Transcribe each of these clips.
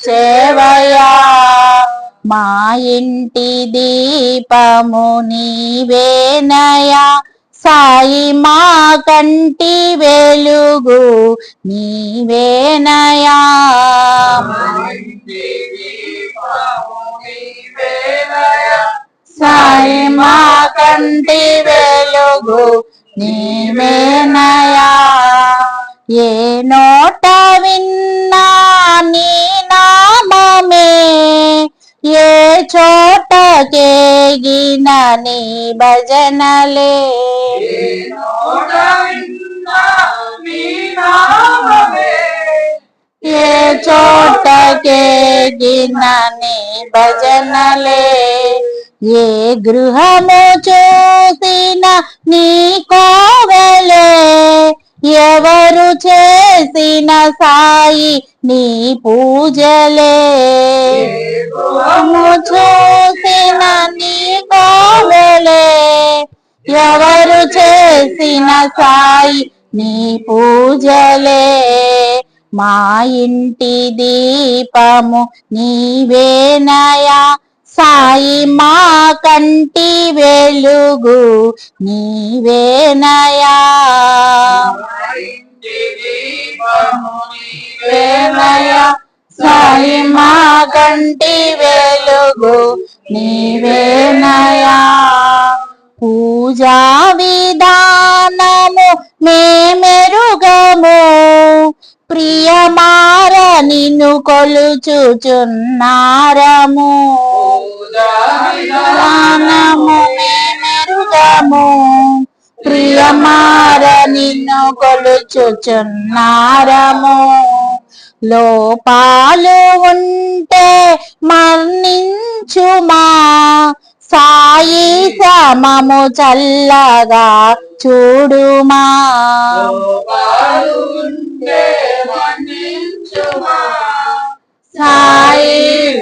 సేవయా మా ఇంటి దీపము నీవేనయా సాయి మా కంటి వెలుగు నీవేనయా సాయి మా కంటి వెలుగు నీవేనయా ఏనో ఏ చోట కేగిన నీ భజనలే. ఏ చోట కేగిన నీ భజనలే. ఏ గృహము చూసిన నీ కోవలే. ఎవరు చేసిన సాయి నీ పూజలే. ఎవరు చేసిన సాయి నీ పూజలే. మా ఇంటి దీపము నీవేనయా. సాయి మా కంటి వెలుగు నీవేనయా. సాయి మా కంటి వెలుగు నీవేనయా. పూజా విధానము మేమెరుగము. ప్రియమార నిన్ను కొలుచుచున్నారము. విధానము మేమెరుగము. ప్రియమార నిన్ను కొలుచుచున్నారము. లోపాలు ఉంటే మరణించుమా సాయి సమము చల్లగా చూడుమా. సాయి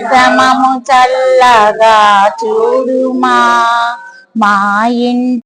సమము చల్లగా చూడుమా. మా ఇంటి